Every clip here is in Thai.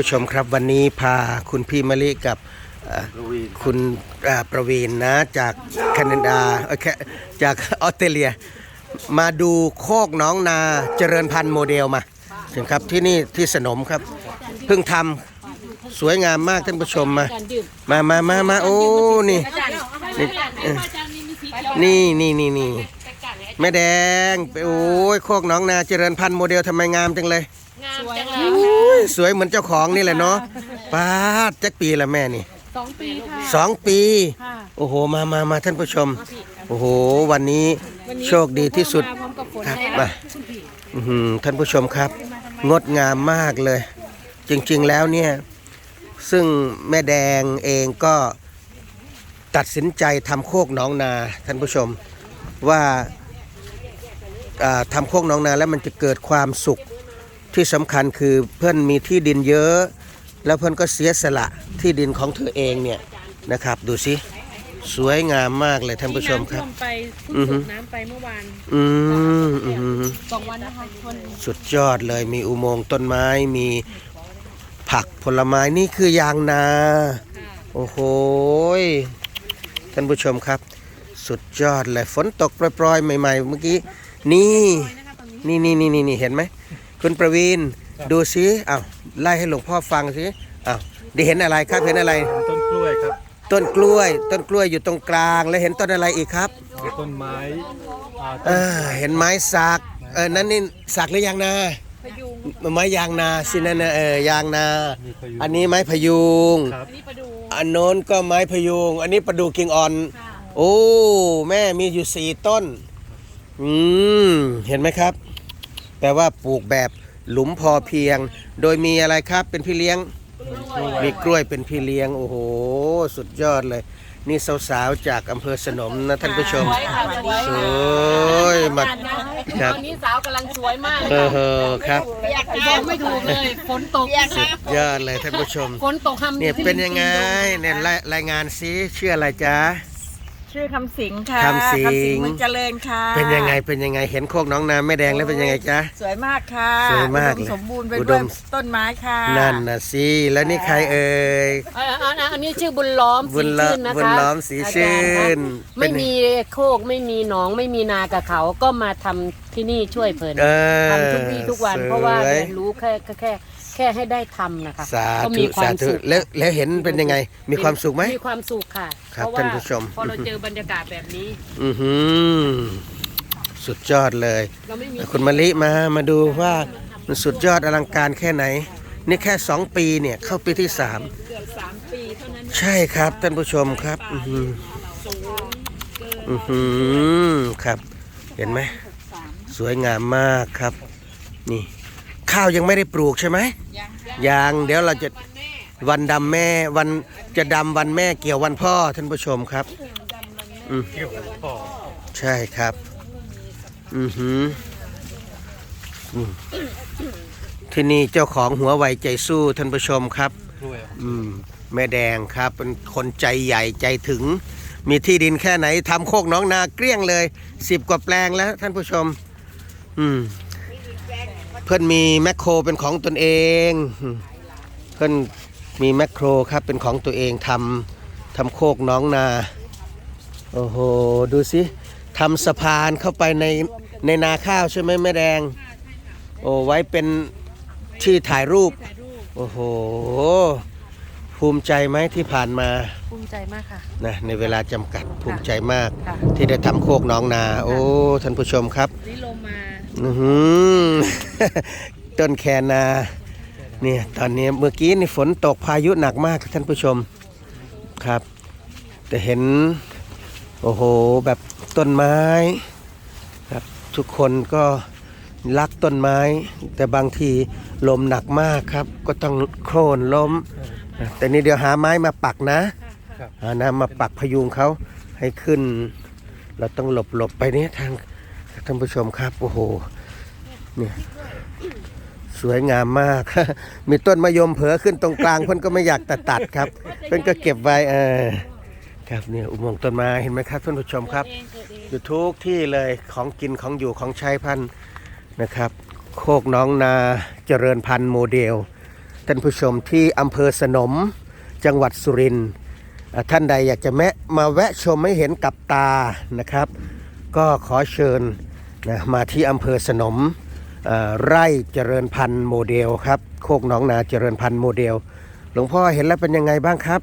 ผู้ชมครับวันนี้พาคุณพี่มะลิกับคุณประเวีนนะจากแคนาดาจากออสเตรเลีย มาดูโคกน้องนาเจริญพันธุ์โมเดลมาถึงครับที่นี่ที่สนมครับ เพิ่งทำสวยงามมากท่านผู้ชมมา มามามามาโอ้นี่นี่นี่นี่นี่นี่แม่แดงโอ้ยโคกน้องนาเจริญพันธุ์โมเดลทำไมงามจังเลย งามจังเลยอุ้ยสวยเหมือนเจ้าของนี่แหละเนาะป้าดจักปีละแม่นี่สองปีค่ะสองปี ค่ะโอ้โห มามามาท่านผู้ชม โอ้โห วันนี้โชคดีที่สุด มาพร้อมกับฝนครับเลยมาอื้อหือท่านผู้ชมครับ งดงามมากเลย จริงๆแล้วเนี่ย ซึ่งแม่แดงเองก็ตัดสินใจทำโคกหนองนา ท่านผู้ชมว่าอ่าทำโคกหนองนาแล้วมันจะเกิดความสุข ที่สำคัญคือเพื่อนมีที่ดินเยอะ แล้วเพื่อนก็เสียสละที่ดินของเธอเองเนี่ยนะครับ ดูสิสวยงามมากเลยท่านผู้ชมครับน้ำท่วไปเพิ่งอือฮึสูบน้ำไปเมื่อวานอืมอืม สองวันนะคะชนสุดยอดเลยมีอุโมงค์ต้นไม้มีผักผลไม้นี่คือยางนา โอ้โหยท่านผู้ชมครับ สุดยอดเลยฝนตกโปรยๆ ใหม่ ๆ เมื่อกี้ นี่ นี่นี่นี่นี่นี่เห็นไหม คุณประวีนดูสิอ้าวไล่ให้หลวงพ่อฟังสิอ้าวได้เห็นอะไรครับเห็นอะไร ต้นกล้วยครับ ต้นกล้วย ต้นกล้วยอยู่ตรงกลาง แล้วเห็นต้นอะไรอีกครับ ต้นไม้อ่าเอต้นอเห็นไม้สักเออนั่นนี่สักหรือยังนาพยุงไม้ยางนาสินั่นนะเออยางนามีพายุอันนี้ไม้พยุงครับอันนี้ประดูอันโน้นก็ไม้พยุง อันนี้ประดูกิ่งอ่อนค่ะโอ้ แม่มีอยู่สี่ต้น อืม เห็นไหมครับ แปลว่าปลูกแบบหลุมพอเพียง โดยมีอะไรครับเป็นพี่เลี้ยง มีกล้วยเป็นพี่เลี้ยง โอ้โห สุดยอดเลย นี่สาวๆจากอำเภอสนมนะท่านผู้ชมสวยค่ะสวยสวยมาครับตอนนี้สาวกำลังสวยมากเออเออครับบอกไม่ถูกเลยฝนตกสุดยอดเลยท่านผู้ชมฝนตกทำเนี่ยเป็นยังไงเนี่ยรายรายงานซิชื่ออะไรจ๊ะ ชื่อคำสิงค่ะคำสิง เมืองเจริญค่ะเป็นยังไงเป็นยังไงเห็นโคกน้องนาแม่แดงแล้วเป็นยังไงจ๊ะ สวยมากค่ะสวยมากอุดเลยสมบูรณ์ไปอุดด้วยม ต้นไม้ค่ะนั่นนะสิแล้วนี่ใครเอ่ย เอ่ออันอันอันนี้ชื่อบุญล้อมบุสีญล้อมชื่นนะคะบุญล้อมสีชื่นอาจารย์คะเป็นไม่มีโคกไม่มีหนองไม่มีนากับเขาก็มาทำที่นี่ช่วยเพิ่นเออทำทุกวี่ทุกวันสยเพราะว่าเรียนรู้แค่แค่แค่ แค่ให้ได้ทำนะคะสาก็ธุมีควาสามธุสุข แล้วแล้วเห็นเป็นยังไง มีความสุขไหม มีความสุขค่ะครับเพราะว่าท่านผู้ชม พอเราเจอบรรยากาศแบบนี้ อือหือสุดยอดเลย เราไม่มีคุณมะลิมามาดูว่ามันสุดยอดอลังการแค่ไหน นี่แค่สองปีเนี่ยเข้าปีที่สามเกือบสามปีเท่านั้นใช่ครับท่านผู้ชมครับ อือหือสูงเกินอือหือครับ เห็นไหม สวยงามมากครับ นี่ ข้าวยังไม่ได้ปลูกใช่ไหมยังเดี๋ยวเราจะวันดำแม่วันจะดำวันแม่เกี่ยววันพ่อท่านผู้ชมครับอืมเกี่ยวกับพ่อใช่ครับ อือหืออืมที่นี่เจ้าของหัวไวใจสู้ท่านผู้ชมครับกล้วยอืมแม่แดงครับ เป็นคนใจใหญ่ใจถึง มีที่ดินแค่ไหนทำโคกหน้องนาเกลี้ยงเลยสิบกว่าแปลงแล้วท่านผู้ชม อืมเพื่อนมีแมคโครเป็นของตนเองอืมเพื่อนมีแมคโครครับเป็นของตัวเองทำทำโคกหน้องนา โอ้โห ดูสิทำสะพานเข้าไปในในนาข้าวใช่ไหมแม่แดง โอ้ไว้เป็นที่ถ่ายรูป โอ้โห ภูมิใจไหมที่ผ่านมา ภูมิใจมากค่ะ นะในเวลาจำกัดภูมิใจมาก ค่ะ ที่ได้ทำโคกหน้องนา โอ้ท่านผู้ชมครับ นี่ลงมา อือหือต้นแคนาเนี่ยตอนนี้เมื่อกี้นี่ฝนตกพายุหนักมากท่านผู้ชมครับ แต่เห็น โอ้โห แบบต้นไม้ครับทุกคนก็รักต้นไม้ แต่บางทีลมหนักมากครับ ก็ต้องโค่นล้ม แต่นี่เดี๋ยวหาไม้มาปักนะหาน้ำมาปักพยุงเขาให้ขึ้น เราต้องหลบหลบไปเนี่ยทาง ท่านผู้ชมครับโอ้โหเนี่ยสวยงามมาก มีต้นมะยมเผลอขึ้นตรงกลางเพิ่นก็ไม่อยากตัดตัดครับ เพิ่อนก็เก็บไว้เออครับเนี่ยอุโมงค์ต้นไม้เห็นไหมครับท่านผู้ชมครับ อยู่ทุกที่เลยของกินของอยู่ของใช้พันนะครับ โคกน้องนาเจริญพันธุ์โมเดลท่านผู้ชมที่อำเภอสนมจังหวัดสุรินทร์ท่านใดอยากจะแมะมาแวะชมให้เห็นกับตานะครับ ก็ขอเชิญนะมาที่อำเภอสนมเอ่อไร่เจริญพันธุ์โมเดลครับ โคกหนองนาเจริญพันธุ์โมเดล หลวงพ่อเห็นแล้วเป็นยังไงบ้างครับ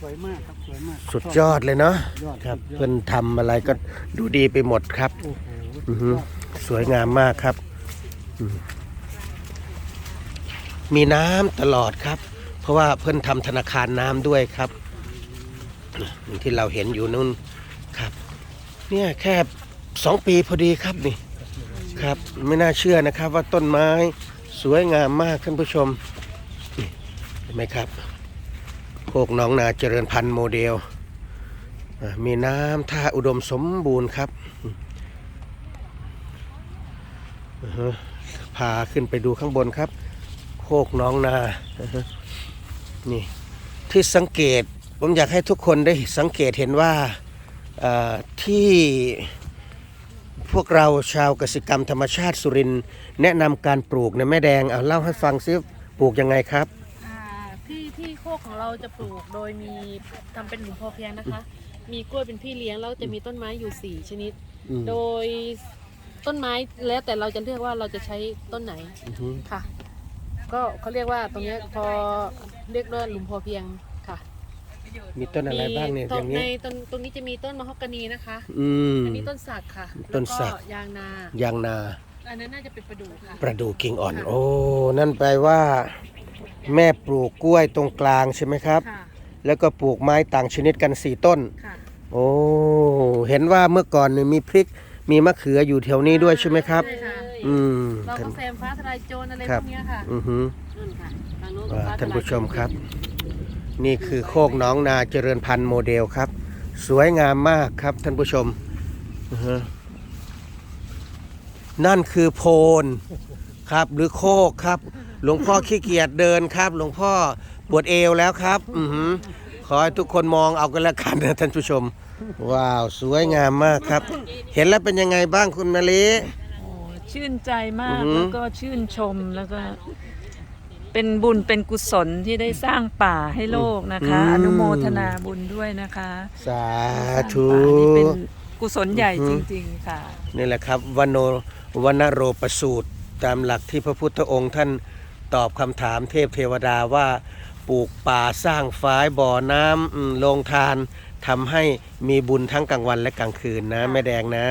สวยมากครับสวยมากสุดยอดเลยเนาะยอดครับสุดยอดเพื่อนทำอะไรก็ดูดีไปหมดครับโอ้โหอือฮึสวยงามมากครับอืมมีน้ำตลอดครับ เพราะว่าเพื่อนทำธนาคารน้ำด้วยครับนี่ที่เราเห็นอยู่นู่นครับ เนี่ยแค่สองปีพอดีครับนี่ครับไม่น่าเชื่อนะครับว่าต้นไม้สวยงามมากท่านผู้ชมนี่เห็นไหมครับโคกน้องนาเจริญพันธุ์โมเดล มีน้ำท่าอุดมสมบูรณ์ครับพาขึ้นไปดูข้างบนครับ โคกน้องนานี่ที่สังเกตผมอยากให้ทุกคนได้สังเกตเห็นว่า ที่พวกเราชาวกสิกรรมธรรมชาติสุรินทร์แนะนำการปลูกเนี่ยแม่แดงเอาเล่าให้ฟังซิปลูกยังไงครับ อ่าที่ที่โคกของเราจะปลูกโดยมีทำเป็นหลุมพอเพียงนะคะ มีกล้วยเป็นพี่เลี้ยงแล้วจะมีต้นไม้อยู่ 4 ชนิด อืม โดยต้นไม้แล้วแต่เราจะเลือกว่าเราจะใช้ต้นไหนอือฮึค่ะ ก็เขาเรียกว่าตรงเนี้ยพอเรียกว่าหลุมพอเพียง ค่ะมีต้นอะไรบ้างเนี่ยต้อนย่างนี้ในต้นตรงนี้จะมีต้นมะฮอกกานีนะคะอืมอันนี้ต้นสักค่ะต้นสักแล้วยางนายางนาอันนั้นน่าจะเป็นประดู่ค่ะประดูกิ่งอ่อน โอ้นั่นแปลว่า แม่ปลูกกล้วยตรงกลางใช่ไหมครับค่ะแล้วก็ปลูกไม้ต่างชนิดกันสี่ต้นค่ะโอ้เห็นว่าเมื่อก่อนเนี่ยมีพริกมีมะเขืออยู่แถวนี้ด้วยใช่ไหมครับใช่ค่ะอืมเราท่านก็แซมฟ้าทลายโจรอะไรครัพบวกเนี้ยค่ะอือหือนั่นค่ะทางโน้นก็อ่าฟ้ท่านผู้ชมทลยครับ นี่คือโคกหน้องนาเจริญพันธุ์โมเดลครับ สวยงามมากครับท่านผู้ชมอือฮะนั่นคือโพนครับหรือโคกครับ หลวงพ่อขี้เกียจเดินครับ หลวงพ่อปวดเอวแล้วครับอือหือขอให้ทุกคนมองเอากันแล้วกันนะท่านผู้ชม ว้าว สวยงามมากครับ เห็นแล้วเป็นยังไงบ้างคุณมะลิโอ้ชื่นใจมากอือหือแล้วก็ชื่นชมแล้วก็ เป็นบุญเป็นกุศลที่ได้สร้างป่าให้โลกนะคะอนุโมทนาบุญด้วยนะคะสาสร้างธุ ป่านี่เป็นกุศลใหญ่อือจหือริง ๆ ค่ะ นี่แหละครับวโนวนโรประสูตร ตามหลักที่พระพุทธองค์ท่านตอบคำถามเทพเทวดาว่าปลูกป่าสร้างฝายบ่อน้ำอืมโรงทานทำให้มีบุญทั้งกลางวันและกลางคืนนะ แม่แดงนะ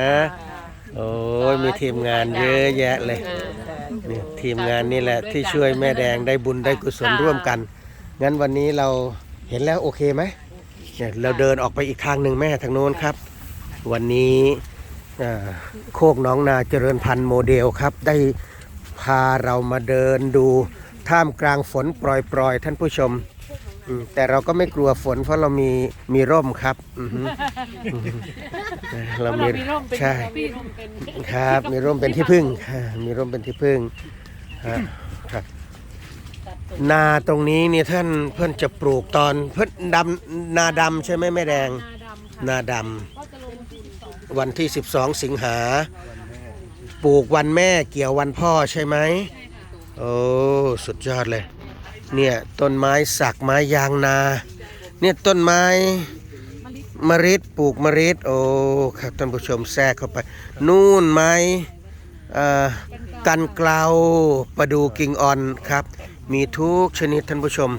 โอ้ยมีทีมงานเยอะแยะเลย นี่ทีมงานนี่แหละที่ช่วยแม่แดงได้บุญได้กุศลร่วมกัน งั้นวันนี้เราเห็นแล้วโอเคไหมเนี่ยเราเดินออกไปอีกทางหนึ่งแม่ทางโน้นครับ วันนี้อ่าโคกหน้องนาเจริญพันธุ์โมเดลครับ ได้พาเรามาเดินดูท่ามกลางฝนปล่อยๆ ท่านผู้ชม อืมแต่เราก็ไม่กลัวฝนเพราะเรามีมีร่มครับอือฮึอือฮึเรามีใช่ครับ มีร่มเป็นที่พึ่งค่ะมีร่มเป็นที่พึ่งฮะครับ นาตรงนี้เนี่ยท่านเพื่อนจะปลูกตอนเพื่อนดำนาดำใช่ไหมแม่แดง นาดำค่ะนาดก็จะลงที่สองำวันที่ 12 สิงหา ปลูกวันแม่เกี่ยววันพ่อใช่ไหมโอ้ สุดยอดเลย เนี่ยต้นไม้สักไม้ยางนา เนี่ยต้นไม้มะริดปลูกมะริดโอ้ครับท่านผู้ชมแทรกเข้าไป นู่นไม่กันเกลาประดูกิ่งอ่อนครับ มีทุกชนิดท่านผู้ชม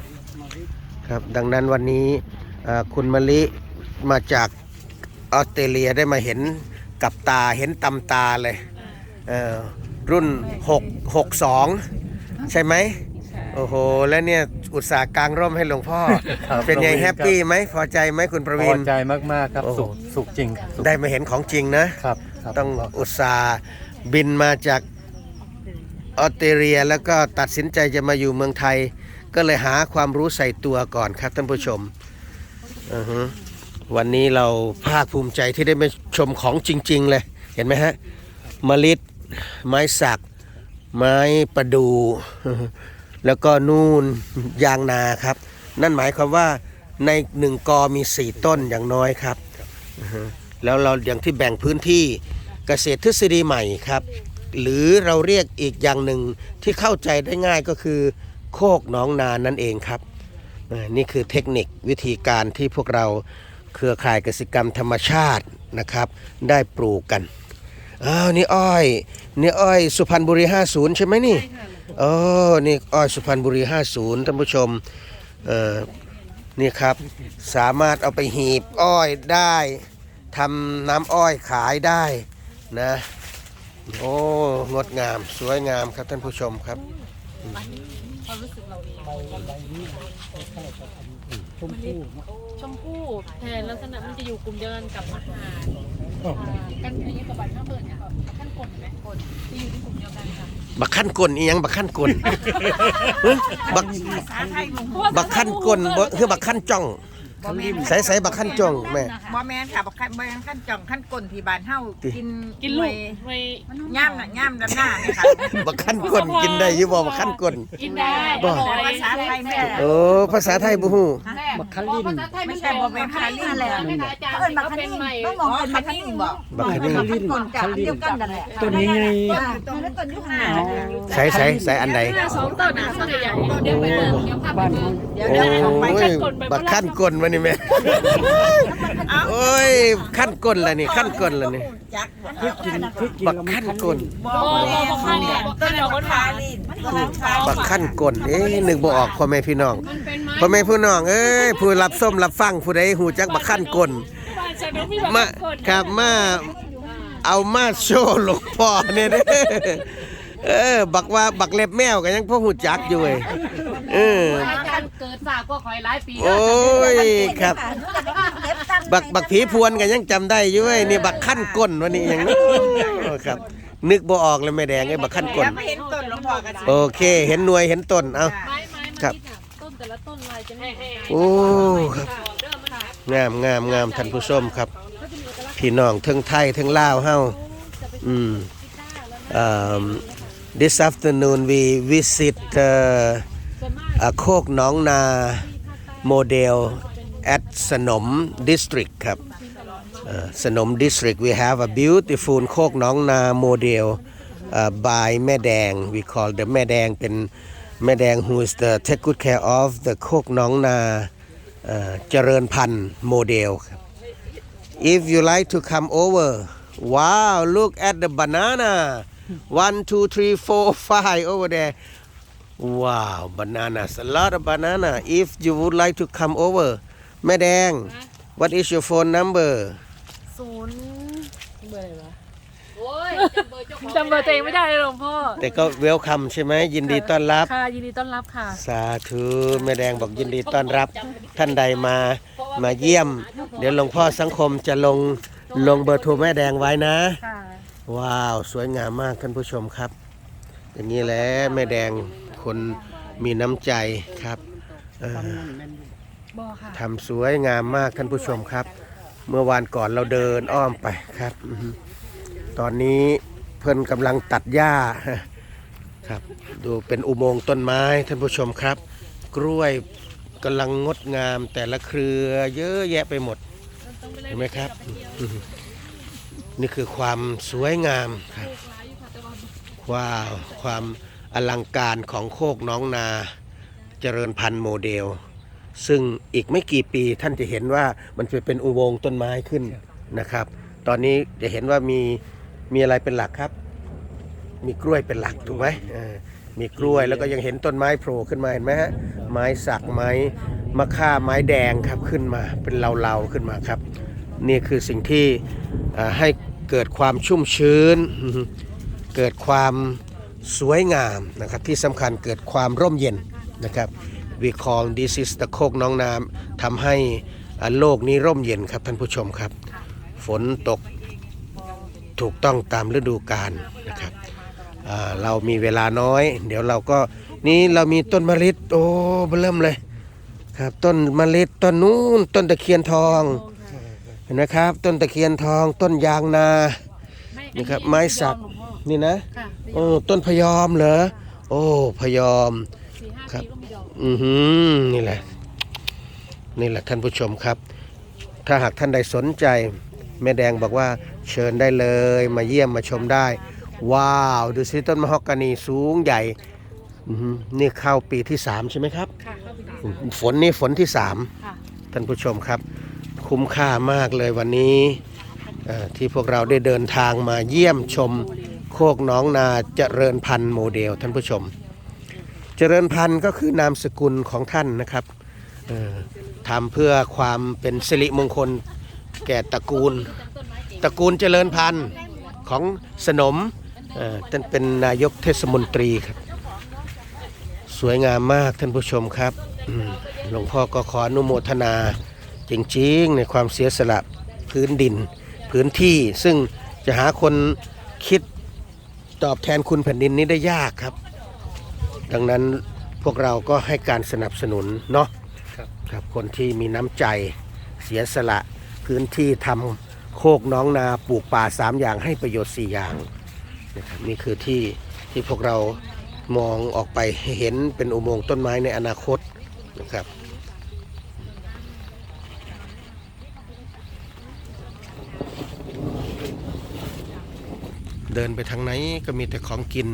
ครับดังนั้นวันนี้คุณมะลิมาจากออสเตรเลียได้มาเห็นกับตาเห็นตำตาเลยเอ่อรุ่น 6 62 ใช่ไหม โอ้โห แล้วเนี่ยอุตส่าห์กางร่มให้หลวงพ่อ ครับเป็นไงประวินแฮปปี้ไหมพอใจไหมคุณประพวิอน ใจมาก ๆ ครับ โอ้โห สุขสุขจริงครับสุขได้มาเห็นของจริงนะ ครับครับต้องอุตส่าห์บินมาจากออสเตรเลียแล้วก็ตัดสินใจจะมาอยู่เมืองไทย ก็เลยหาความรู้ใส่ตัวก่อนครับท่านผู้ชมอือฮึวันนี้เราภาคภูมิใจที่ได้มาชมของจริง ๆ เลย เห็นไหมฮะมะลิดไม้สัก ไม้ประดู แล้วก็นู่นยางนาครับ นั่นหมายความว่าในหนึ่งกอมีสี่ต้นอย่างน้อยครับแล้วเราอย่างที่แบ่งพื้นที่เกษตรทฤษฎีใหม่ครับ หรือเราเรียกอีกอย่างหนึ่งที่เข้าใจได้ง่ายก็คือ โคกหนองนานั่นเองครับนี่คือเทคนิควิธีการที่พวกเราเครือข่ายกสิกรรมธรรมชาตินะครับ ได้ปลูกกันอ้าวนี่อ้อย นี่อ้อย สุพรรณบุรี 50 ใช่ไหมนี่โอ้นี่อ้อยสุพรรณบุรี 50 ท่านผู้ชม เอ่อ นี่ครับ สามารถเอาไปหีบอ้อยได้ทำน้ำอ้อยขายได้นะ โอ้ งดงาม สวยงามครับท่านผู้ชมครับชมพู่แทนลักษณะมันจะอยู่กลุ่มเดียวกันกับมหาดกันอันนี้กับบัตรข้างเบิร์ดเนี่ยขั้น กลเห็นไหมกลที่อยู่ที่กลุ่มเดียวกันค่ะบักขั้นกลอีหยังบักขั้นกลฮะบัก ภาษาไทยหลวงบักขั้นกลบ่คือบักขั้นจ้อง บ่แม่นใส่ใส่บักขั้นจ้องแม่ บ่แม่นค่ะบักขั้นบ่แม่นขั้นจ่องขั้นก้นที่บ้านเฮาติ กินกินลูกไว้ไม่ย่ามน่ะย่ามดำหน้าเนี่ยค่ะบักขั้นกลกินได้อยู่บ่บักขั้นกลกินได้บ่ อร่อยภาษาไทยแม่โอ้ภาษาไทยบ่ฮู้ บักคันลิ้นภาษาไทยไม่ใช่บ่แม่นคาลินแหละไม่ค่ะอาจารย์เอิ้นบักเขาคันเป็นนิ่งใหม่ต้องมองเป็นบักคันนิ่งบ่บักขั้นนี่ลิ้นก่อนกะอันเดียวกันนั่นแหละตัวนี้ไงจ้าแล้วต้นยุคหน้าใส่ใส่ใส่อันใดสองต้นอะต้นใหญ่ๆเดี๋ยวไปเบิ่งเดี๋ยวพาไปบ้านเบิ่ง เดี๋ยวโอ้เดี๋ยวเอาไปยบักขั้นกลมานี่แม่โอ้ยขั้นกลละนี่ขั้นกลละนี่จักคือกินคือกินบักขั้นกลบ่โอ้แม่โหบอกข้างเนี่ยบอกข้างเดี๋ยวคนหาลินมันก็ทางบักขั้นกลเอ๊ะนึกบ่ออกพ่อแม่พี่น้องมันเป็นไม้พ่อแม่พี่น้องเอ้ยผู้รับส้มรับฟังผู้ใดหูจักบักขั้นกลบ้านฉันก็มีแบบมาคนครับมาเอามาโชว์หลวงพ่อเนี่ยเด้อ เออ บักว่าบักเล็บแมวก็ยังพ่อหูจักอยู่เว้ยเออ อาจารย์เกิดฝากก็คอยหลายปีโอ้ยครับ บักบักผีพวนก็ยังจำได้อยู่เว้ยนี่บักขั้นก้นวันนี้อย่างนี้ครับ นึกบ่ออกเลยแม่แดงไอ้บักขั้นก้นแล้วมาเห็นต้นหลวงพ่อกันสิโอเค เห็นหน่วยเห็นต้นเอาไม้ไม้ครับมันนี่น่ะต้นแต่ละต้นลายจะไม่เหมือนกันโอ้ครับงามงามงามท่านผู้ชมครับ พี่น้องทั้งไทยทั้งลาวเฮาอืม um, this afternoon we visit uh, uh, โคกหน้องนาโมเดล at สนม district ครับ uh, สนม district we have a beautiful โคกหน้องนาโมเดล uh, by แม่แดง we call the แม่แดงเป็นแม่แดง who is the take good care of the โคกหน้องนาเอ่อเจริญพันธุ์โมเดล If you like to come over, wow, look at the banana. One, two, three, four, five over there. Wow, bananas, a lot of banana. If you would like to come over, แม่แดง what is your phone number? ศูนย์เบอร์อะไรวะโอ้ยจำเบอร์ตัวเองไม่ได้เลยหลวงพ่อแต่ก็เวลคัมใช่ไหมยินดีต้อนรับ ค่ะยินดีต้อนรับค่ะ สาธุแม่แดงบอกยินดีต้อนรับท่านใดมามาเยี่ยม เดี๋ยวหลวงพ่อสังคมจะลงลงเบอร์โทรแม่แดงไว้นะ ค่ะ ว้าว สวยงามมากท่านผู้ชมครับ อย่างนี้แหละแม่แดงคนมีน้ำใจครับเอ่อบอค่ะทำสวยงามมากท่านผู้ชมครับ เมื่อวานก่อนเราเดินอ้อมไปครับอือฮึตอนนี้เพิ่นกำลังตัดหญ้าครับ ดูเป็นอุโมงค์ต้นไม้ท่านผู้ชมครับ กล้วยกำลังงดงามแต่ละเครือเยอะแยะไปหมด เห็นไหมครับอือฮึ นี่คือความสวยงามครับว้าวความอลังการของโคกน้องนาเจริญพันธุ์โมเดล ซึ่งอีกไม่กี่ปีท่านจะเห็นว่ามันจะเป็นอุโมงค์ต้นไม้ขึ้นนะครับ ตอนนี้จะเห็นว่ามีมีอะไรเป็นหลักครับ มีกล้วยเป็นหลักถูกไหมมีกล้วยแล้วก็ยังเห็นต้นไม้โผล่ขึ้นมาเห็นไหมฮะไม้สักไม้มะค่าไม้แดงครับขึ้นมาเป็นเหลาๆขึ้นมาครับ นี่คือสิ่งที่ให้ เกิดความชุ่มชื้น เกิดความสวยงามนะครับที่สำคัญเกิดความร่มเย็นนะครับ we call this is the โคกน้องน้ำทำให้อ่าโลกนี้ร่มเย็นครับท่านผู้ชมครับ ฝนตกถูกต้องตามฤดูกาลนะครับเรามีเวลาน้อย เดี๋ยวเราก็นี่เรามีต้นมะลิโอ้เริ่มเลยครับต้นมะลิต้นนู้นต้นตะเคียนทอง เห็นไหมครับ ต้นตะเคียนทอง ต้นยางนานี่ครับ ไม้สักนี่นะค่ะโอ้ต้นพยอมเหรอโอ้พยอมสี่ห้าครับปีก็มีดอกอือหือนี่แหละ นี่แหละท่านผู้ชมครับ ถ้าหากท่านใดสนใจ แม่แดงบอกว่าเชิญได้เลยมาเยี่ยมมาชมได้ ว้าว ดูสิต้นมะฮอกกานีสูงใหญ่อืมนี่เข้าปีที่สามใช่ไหมครับค่ะเข้าไปดูฝนนี่ฝนที่สามค่ะท่านผู้ชมครับ คุ้มค่ามากเลยวันนี้ที่พวกเราได้เดินทางมาเยี่ยมชม โคกน้องนาเจริญพันธุ์โมเดลท่านผู้ชม เจริญพันธุ์ก็คือนามสกุลของท่านนะครับทำเพื่อความเป็นสิริมงคลแก่ตระกูล ตระกูลเจริญพันธุ์ของสนมท่านเป็นนายกเทศมนตรีครับ สวยงามมากท่านผู้ชมครับหลวงพ่อก็ขออนุโมทนา จริงๆ ในความเสียสละพื้นดิน พื้นที่ซึ่งจะหาคนคิดตอบแทนคุณแผ่นดินนี้ได้ยากครับ ดังนั้นพวกเราก็ให้การสนับสนุนเนาะครับครับคนที่มีน้ำใจเสียสละพื้นที่ทำโคกน้องนาปลูกป่าสามอย่างให้ประโยชน์สี่อย่างนะครับนี่คือที่ที่พวกเรามองออกไปเห็นเป็นอุโมงค์ต้นไม้ในอนาคตนะครับ เดินไปทางไหนก็มีแต่ของกิน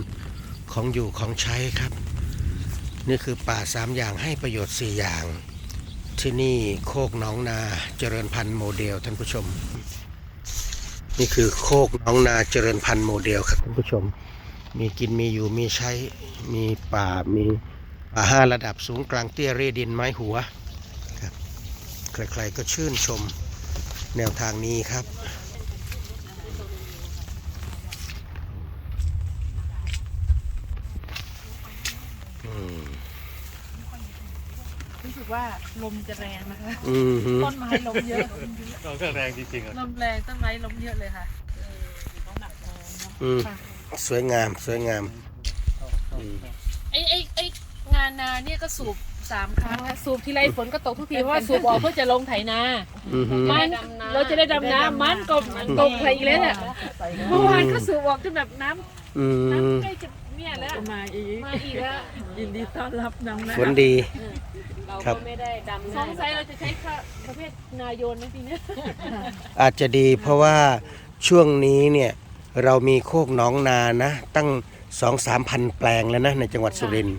ของอยู่ของใช้ครับ นี่คือป่าสามอย่างให้ประโยชน์สี่อย่าง ที่นี่โคกน้องนาเจริญพันธุ์โมเดลท่านผู้ชม นี่คือโคกน้องนาเจริญพันธุ์โมเดลครับท่านผู้ชม มีกินมีอยู่มีใช้มีป่ามีป่าห้าระดับสูงกลางเตี้ยเรดินไม้หัวครับใครๆก็ชื่นชมแนวทางนี้ครับ รู้สึก ว่าลมจะแรงนะคะอือหือต้นไม้ล้มเยอะเราก็แรงจริงๆอะลมแรงต้นไม้ล้มเยอะเลยค่ะอืมสวยงาม สวยงาม อืม ไอ้ไอ้ไอ้งานนาเนี่ยก็สูบสามครั้งแล้วสูบทีไรฝนก็ตกทุกทีเพราะว่าสูบออกเพื่อจะลงไถนา อือหือมันเราจะได้ดำน้ำมันก็ตกใส่อีกแล้วเนี่ยเมื่อวานก็สูบออกจนแบบน้ำอืมน้ำใกล้จะเนี่ยแล้วมาอีกมาอีกแล้วยินดีต้อนรับน้องนะฝนดี เราครัก็บ ไม่ได้ดำสงสัยเราจะใช้ค่าประเภทนายโยนไหมปีเนี้ยอาจจะดีเพราะว่าช่วงนี้เนี่ยเรามีโคกหน้องนานะ ตั้งสองสามพันแปลงแล้วนะในจังหวัดสุรินทร์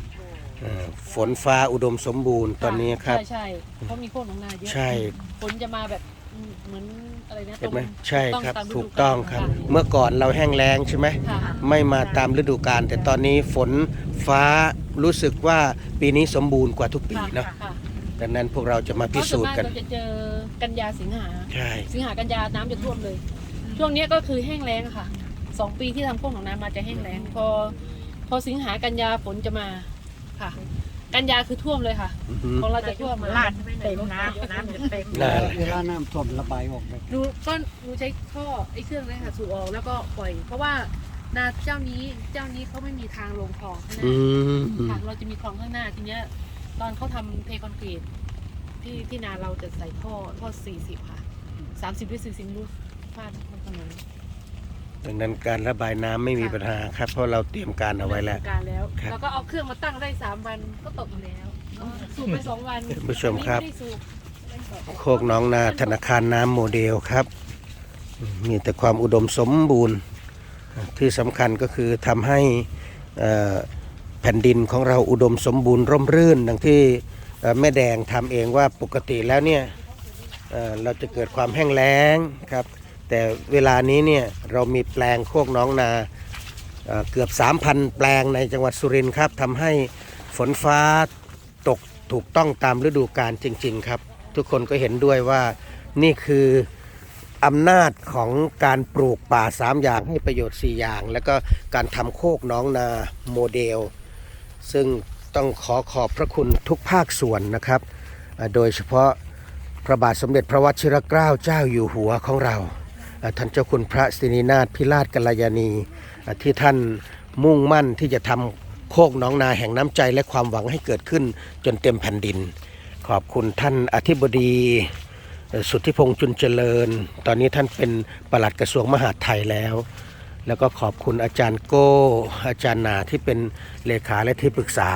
เอ่อฝนฟ้าอุดมสมบูรณ์ตอนนี้ครับ ใช่ใช่เพราะมีโคกหนองนาเยอะใช่ ฝนจะมาแบบ เหมือนอะไรนะเห็นไหมตรงใช่ครับ ตามฤดูถูกต้องครับกาล เมื่อก่อนเราแห้งแล้งใช่ไหม ค่ะ ไม่มาตามฤดูกาลแต่ตอนนี้ฝนฟ้ารู้สึกว่าปีนี้สมบูรณ์กว่าทุกปีค่ะเนาะค่ะดังนั้นพวกเราจะมาพิเพราะส่สูวนจน์มากกันเราจะเจอกันยาสิงหา ใช่ สิงหากันยาน้ำจะท่วมเลย ช่วงเนี้ยก็คือแห้งแล้งอะค่ะสองปีที่ทำโค้งของน้ำมาจะแห้งแล้งพอ พอสิงหากันยาฝนจะมาค่ะ กันยาคือท่วมเลยค่ะอือหือของเราจะท่วมลาดเต็มน้ำน้ำจะเต็มนั่นแหละ เวลาน้ำท่วมระบายออกไปดูก็ดูใช้ท่อไอ้เครื่องนี้ค่ะสูบออกแล้วก็ปล่อย เพราะว่านาเจ้านี้เจ้านี้เขาไม่มีทางลงคลองข้างหอืน้ามค่ะเราจะมีคลองข้างหน้าทีเนี้ย ตอนเขาทำเทคอนกรีตที่ที่นาเราจะใส่ท่อท่อสี่สิบค่ะสามสิบหรือสี่สิบรู้พลาดตรงนั้น ดังนั้นการระบายน้ำไม่มีปัญหาครับ เพราะเราเตรียมการเอาไว้แล้ว การแล้ว ครับแล้วก็เอาเครื่องมาตั้งได้สามวันก็ตกอีกแล้วสูบไปสองวันท่านผู้ชมครับวันนี้ไได้สูบโคกหน้องนาธนาคารน้ำโมเดลครับ มีแต่ความอุดมสมบูรณ์ ที่สำคัญก็คือทำให้เอ่อแผ่นดินของเราอุดมสมบูรณ์ร่มรื่น ดังที่เอ่อแม่แดงทำเองว่าปกติแล้วเนี่ยเอ่อเราจะเกิดความแห้งแล้งครับ แต่เวลานี้เนี่ยเรามีแปลงโคกน้องนาเกือบ 3,000 แปลงในจังหวัดสุรินทร์ครับทำให้ฝนฟ้าตกถูกต้องตามฤดูกาลจริง ๆ ครับ ทุกคนก็เห็นด้วยว่านี่คืออำนาจของการปลูกป่า 3 อย่างให้ประโยชน์ 4 อย่าง แล้วก็การทำโคกน้องนาโมเดล ซึ่งต้องขอขอบพระคุณทุกภาคส่วนนะครับ โดยเฉพาะพระบาทสมเด็จพระวชิรเกล้าเจ้าอยู่หัวของเรา ท่านเจ้าคุณพระสินีนาถพิราชกัลยาณีที่ท่านมุ่งมั่นที่จะทำโคกน้องนาแห่งน้ำใจและความหวังให้เกิดขึ้นจนเต็มแผ่นดิน ขอบคุณท่านอธิบดีสุทธิพงษ์จุนเจริญ ตอนนี้ท่านเป็นปลัดกระทรวงมหาดไทยแล้ว แล้วก็ขอบคุณอาจารย์โก้ อาจารย์นาที่เป็นเลขาและที่ปรึกษา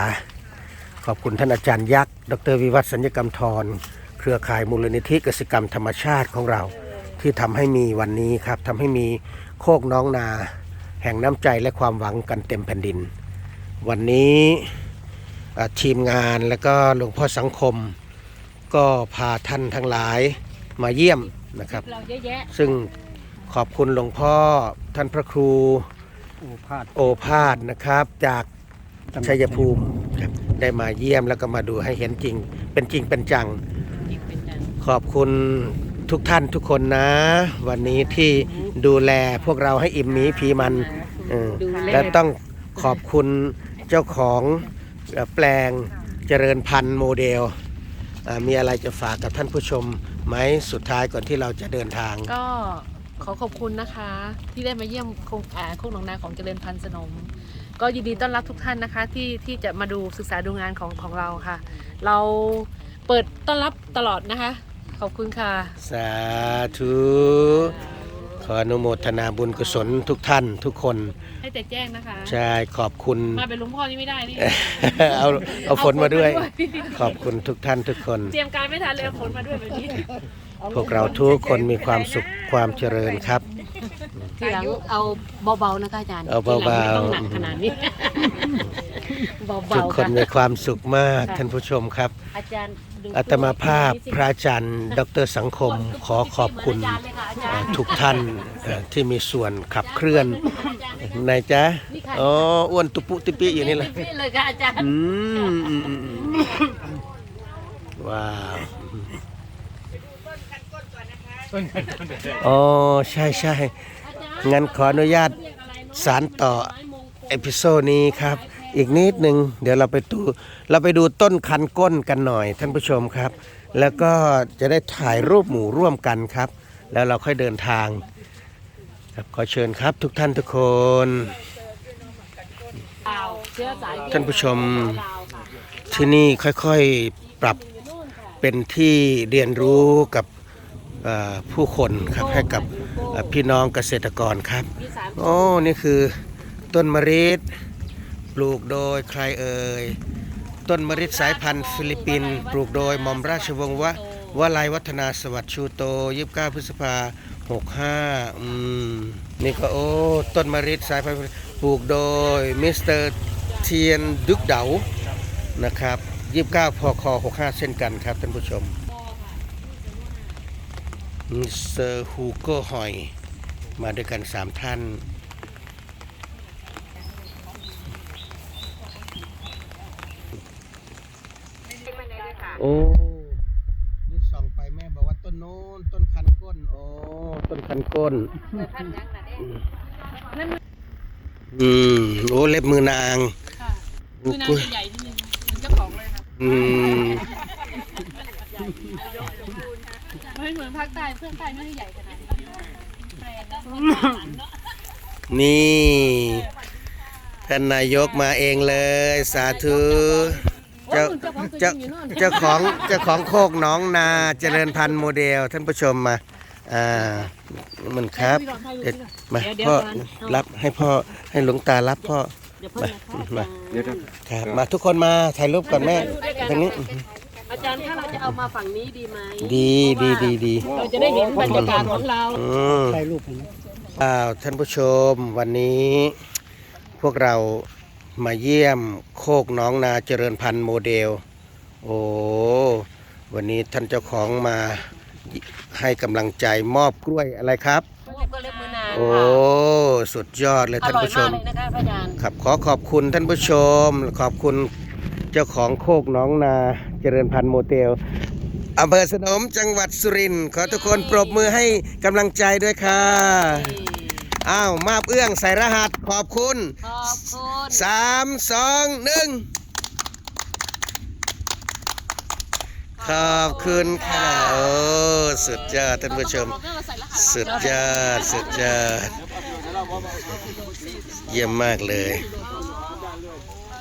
ขอบคุณท่านอาจารย์ยักษ์ ดรวิวัฒน์สัญญกรรมทร เครือข่ายมูลนิธิกสิกรรมธรรมชาติของเรา ที่ทำให้มีวันนี้ครับทำให้มีโคกน้องนา แห่งน้ำใจและความหวังกันเต็มแผ่นดิน วันนี้อ่าทีมงานแล้วก็หลวงพ่อสังคม ก็พาท่านทั้งหลายมาเยี่ยมนะครับเราเยอะแยะซึ่งขอบคุณหลวงพ่อท่านพระครูโอ้พาดโอภาสนะครับจากชัยภูมิครับได้มาเยี่ยมแล้วก็มาดูให้เห็นจริง เป็นจริงเป็นจัง ขอบคุณ ทุกท่านทุกคนนะ วันนี้ที่ดูแลพวกเราให้อิ่มหมีพีมันเออดูแลและต้องขอบคุณเจ้าของเอ่อแปลงเจริญพันธุ์โมเดลอ่ามีอะไรจะฝากกับท่านผู้ชมไหมสุดท้ายก่อนที่เราจะเดินทาง ก็ขอขอบคุณนะคะ ที่ได้มาเยี่ยมโครงอ่าโคกหนองนาของเจริญพันธุ์สนม ก็ยินดีต้อนรับทุกท่านนะคะ ที่ที่จะมาดูศึกษาดูงานของของเราค่ะ เราเปิดต้อนรับตลอดนะคะ ขอบคุณค่ะ สาธุ ขออนุโมทนาบุญกุศลทุกท่านทุกคน ให้แต่แจ้งนะคะ ใช่ขอบคุณ มาเป็นหลุงพ่อนี่ไม่ได้นี่ เอาเอาฝนมาด้วย เอาฝนมาด้วย ขอบคุณทุกท่านทุกคน เตรียมการไม่ทันเลยเอาฝนมาด้วยแบบนี้ พวกเราทุกคนมีความสุขความเจริญครับ ทีหลังเอาเบาๆนะคะอาจารย์เอาเบาๆ ทีหลังไม่ต้องหนักขนาดนี้เบาทุกๆคนค่ะมีความสุขมากท่านผู้ชมครับ อาจารย์ดู อาตมาภาพพระอาจารย์ ดรสังคมขอขอบคุณอาจารย์เลยค่ะอาจารเอ่อย์ทุกท่านเอ่อที่มีส่วนขับเคลื่อนไหนายจ๊ะอ๋ออ้วนตุปุติปิอยู่นี่แหละนี่เลยค่ะอาจารย์อืมอืมอืมอืมว้าวอ๋อใช่ใช่งั้นขออนุญาตสารต่อเอพิโซดนี้ครับ อีกนิดหนึ่งเดี๋ยวเราไปดูเราไปดูต้นคันก้นกันหน่อยท่านผู้ชมครับ แล้วก็จะได้ถ่ายรูปหมู่ร่วมกันครับ แล้วเราค่อยเดินทาง ครับขอเชิญครับทุกท่านทุกคน ท่านผู้ชมที่นี่ค่อยๆปรับเป็นที่เรียนรู้กับผู้คนครับให้กับพี่น้องเกษตรกรครับ โอ้ นี่คือต้นมะริด ลูกโดยใครเอ่ย ต้นมะริดสายพันธุ์ฟิลิปปินส์ปลูกโดยหม่อมราชวงศ์วะวลัยวัฒนาสวัสดิ์ชูโต29พฤษภา65อืมนี่ก็โอ้ต้นมะริดสายพันธุ์ปลูกโดยมิสเตอร์เทียนดุกเดานะครับ29พค65เช่นกันครับท่านผู้ชมมิสเตอร์ฮูโก้หอย มาด้วยกัน3ท่าน โอ้นี่ส่องไปแม่บอกว่าต้นโน้นต้นคันก้นโอ้ต้นคันก้นอืมโอ้เล็บมือนางค่ะโอ้คือน้ำกุ้ยใหญ่ๆนิดนึงเหมือนเจ้าของเลยค่ะอืมไม่เหมือนภาคใต้เพื่อนใต้ไม่ได้ใหญ่ขนาดนี้แปลกนะนี่ท่านนายกมาเองเลย สาธุ เจ้าเจ้าเจ้าของเจ้าของโคกหน้องนาเจริญพันธุ์โมเดลท่านผู้ชมมาอ่ามันครับเดี๋ยวมาพ่อรับให้พ่อให้หลวงตารับพ่อเดี๋ยวเพิ่งนะคะมาเดี๋ยวครับมาทุกคนมาถ่ายรูปก่อนแม่ทางนี้อาจารย์ถ้าเราจะเอามาฝั่งนี้ดีไหมดีดีดีดีเราจะได้เห็นบรรยากาศของเราอืมใช่รูปผมอ้าวท่านผู้ชมวันนี้พวกเรา มาเยี่ยมโคกหน้องนาเจริญพันธุ์โมเดล โอ้ วันนี้ท่านเจ้าของมาให้กำลังใจมอบกล้วยอะไรครับ ก็เล็บมือนางโอ้ค่ะสุดยอดเลยอท่านร่อยผู้ชมากมเลยนะคะพระอาจารย์ครับขอขอบคุณท่านผู้ชม ขอบคุณเจ้าของโคกหน้องนาเจริญพันธุ์โมเดลอำเภอสนมจังหวัดสุรินทร์ขอทุกคนปรบมือให้กำลังใจด้วยค่ะ อ้าวมาบเอื้องใส่รหัสขอบคุณขอบคุณสามสองหนึ่งขอบคุณค่ะโอ้สุดยอดท่านผู้ชม สุดยอดสุดยอดเยี่ยมมากเลยข